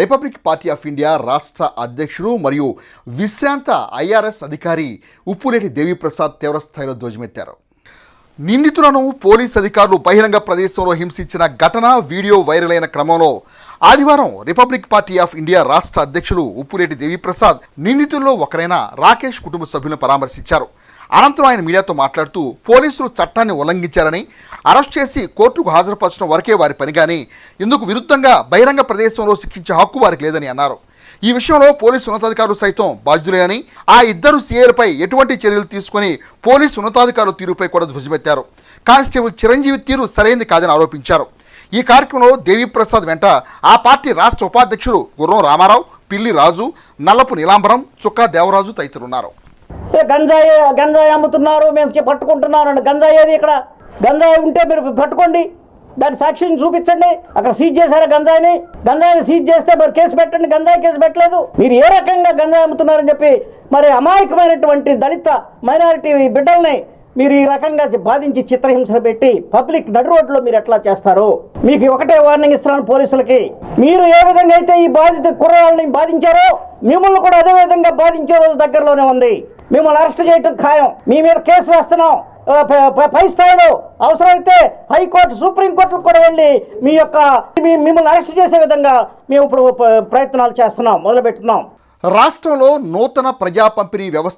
Republic party of India రాష్ట్ర అధ్యక్షుడు మరియు విశ్రాంత ఐఆర్ఎస్ అధికారి ఉప్పులేటి దేవిప్రసాద్ తీవ్రస్థాయిలో ధ్వజమెత్తారు. నిందితులను పోలీస్ అధికారులు బహిరంగ ప్రదేశంలో హింసించిన ఘటన వీడియో వైరల్ అయిన క్రమంలో ఆదివారం రిపబ్లిక్ పార్టీ ఆఫ్ ఇండియా రాష్ట్ర అధ్యక్షులు ఉప్పులేటి దేవిప్రసాద్ నిందితుల్లో ఒకరైన రాకేష్ కుటుంబ సభ్యులను పరామర్శించారు. అనంతరం ఆయన మీడియాతో మాట్లాడుతూ పోలీసులు చట్టాన్ని ఉల్లంఘించారని అరెస్ట్ చేసి కోర్టుకు హాజరుపరచడం వరకే వారి పని కానీ ఇందుకు విరుద్ధంగా బహిరంగ ప్రదేశంలో శిక్షించే హక్కు వారికి లేదని అన్నారు. ఈ విషయంలో పోలీసు ఉన్నతాధికారులు సైతం బాధ్యులేనని ఆ ఇద్దరు సీఏలపై ఎటువంటి చర్యలు తీసుకొని పోలీసు ఉన్నతాధికారుల తీరుపై కూడా ధ్వజమెత్తారు. కానిస్టేబుల్ చిరంజీవి తీరు సరైంది కాదని ఆరోపించారు. ఈ కార్యక్రమంలో దేవిప్రసాద్ వెంట ఆ పార్టీ రాష్ట్ర ఉపాధ్యక్షుడు గుర్రం రామారావు పిల్లి రాజు నల్లపు నీలాంబరం చుక్కా దేవరాజు తదితరులున్నారు. ఏ గంజాయి గంజాయి అమ్ముతున్నారు మేము పట్టుకుంటున్నాను గంజాయి ఏది ఇక్కడ? గంజాయి ఉంటే మీరు పట్టుకోండి దాని సాక్షిని చూపించండి అక్కడ సీజ్ చేశారా గంజాయిని? గంజాయిని సీజ్ చేస్తే మరి కేసు పెట్టండి గంజాయి కేసు పెట్టలేదు. మీరు ఏ రకంగా గంజాయి అమ్ముతున్నారని చెప్పి మరి అమాయకమైనటువంటి దళిత మైనారిటీ బిడ్డల్ని మీరు ఈ రకంగా బాధించి చిత్రహింసలు పెట్టి పబ్లిక్ నడు రోడ్లో మీరు ఎట్లా చేస్తారు మీకు ఒకటే వార్నింగ్ ఇస్తున్నాను పోలీసులకి. మీరు ఏ విధంగా అయితే ఈ బాధిత కుర్రాళ్ళని బాధించారో మిమ్మల్ని కూడా అదే విధంగా బాధించే రోజు దగ్గరలోనే ఉంది. మిమ్మల్ని అరెస్ట్ చేయటం ఖాయం. మీ మీద కేసు వేస్తున్నాం. పై స్థాయిలో అవసరమైతే హైకోర్టు సుప్రీంకోర్టులకు కూడా వెళ్ళి మీ యొక్క మీ- మిమ్మల్ని అరెస్ట్ చేసే విధంగా మేము ఇప్పుడు ప్రయత్నాలు చేస్తున్నాం మొదలుపెట్టున్నాం రాష్ట్రంలో నూతన ప్రజా పంపిణీ వ్యవస్థ